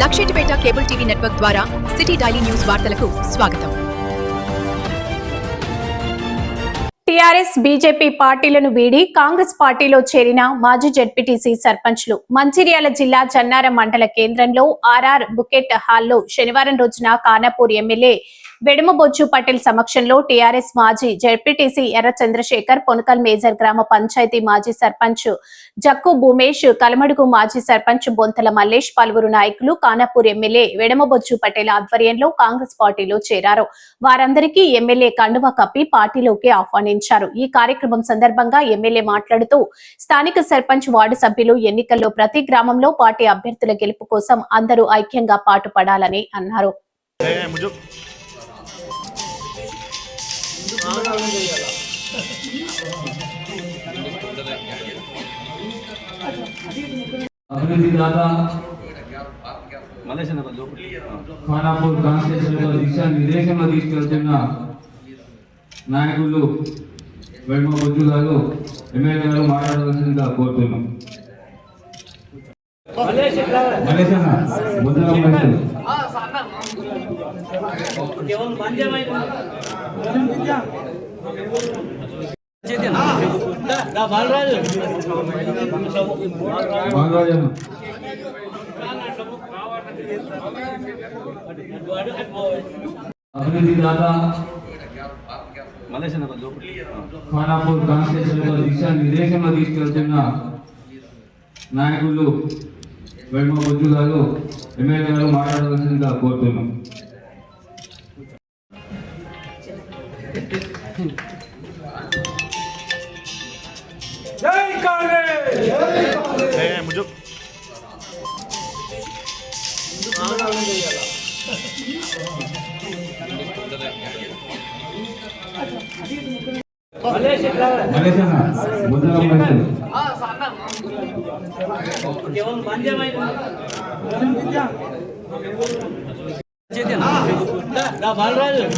Luxettipet cable TV network ద్వారా city daily news వార్తలకు స్వాగతం. టీఆర్ఎస్ బీజేపీ పార్టీలను వీడి కాంగ్రెస్ పార్టీలో చేరిన మాజీ జడ్పీటీసీ సర్పంచ్లు మంచిర్యాల జిల్లా చన్నారం మండల కేంద్రంలో ఆర్ఆర్ బుకెట్ హాల్లో శనివారం రోజున కానాపూర్ ఎమ్మెల్యే వెడమబొచ్చు పటేల్ సమక్షంలో టీఆర్ఎస్ మాజీ జడ్పీటీసీ ఎర్ర చంద్రశేఖర్ పొనకల్ మేజర్ గ్రామ పంచాయతీ మాజీ సర్పంచ్ జక్కు భూమేష్ కలమడుగు మాజీ సర్పంచ్ బొంతల మల్లేష్ పలువురు నాయకులు కానాపూర్ ఎమ్మెల్యే వెడమబొచ్చు పటేల్ ఆధ్వర్యంలో కాంగ్రెస్ పార్టీలో చేరారు. వారందరికీ ఎమ్మెల్యే కండువా కప్పి పార్టీలోకి ఆహ్వానించారు. ఈ కార్యక్రమం సందర్భంగా ఎమ్మెల్యే మాట్లాడుతూ స్థానిక సర్పంచ్ వార్డు సభ్యులు ఎన్నికల్లో ప్రతి గ్రామంలో పార్టీ అభ్యర్థుల గెలుపు కోసం అందరూ ఐక్యంగా పాటుపడాలని అన్నారు. అభివృద్ధి దాత. ఖానాపూర్ కాన్స్టిట్యూషన్లో దిశ నిర్దేశంలో తీసుకెళ్తున్న నాయకులు వెడ్మ బొజ్జు గారు ఎమ్మెల్యే గారు మాట్లాడవలసిందిగా కోరుతున్నాం. బాలరాజు మలేషియా అభివృద్ధి దాత ఖానాపూర్ కాన్స్టిట్యూషన్లో దిశా నిర్దేశంలో తీసుకెళ్తున్న నాయకులు వెడ్మ బొజ్జు గారు ఎమ్మెల్యే గారు మాట్లాడవలసిందిగా కోరుతున్నాం. मुझे మలేషియా ముద్ర మలేషియా బాలరాజన్న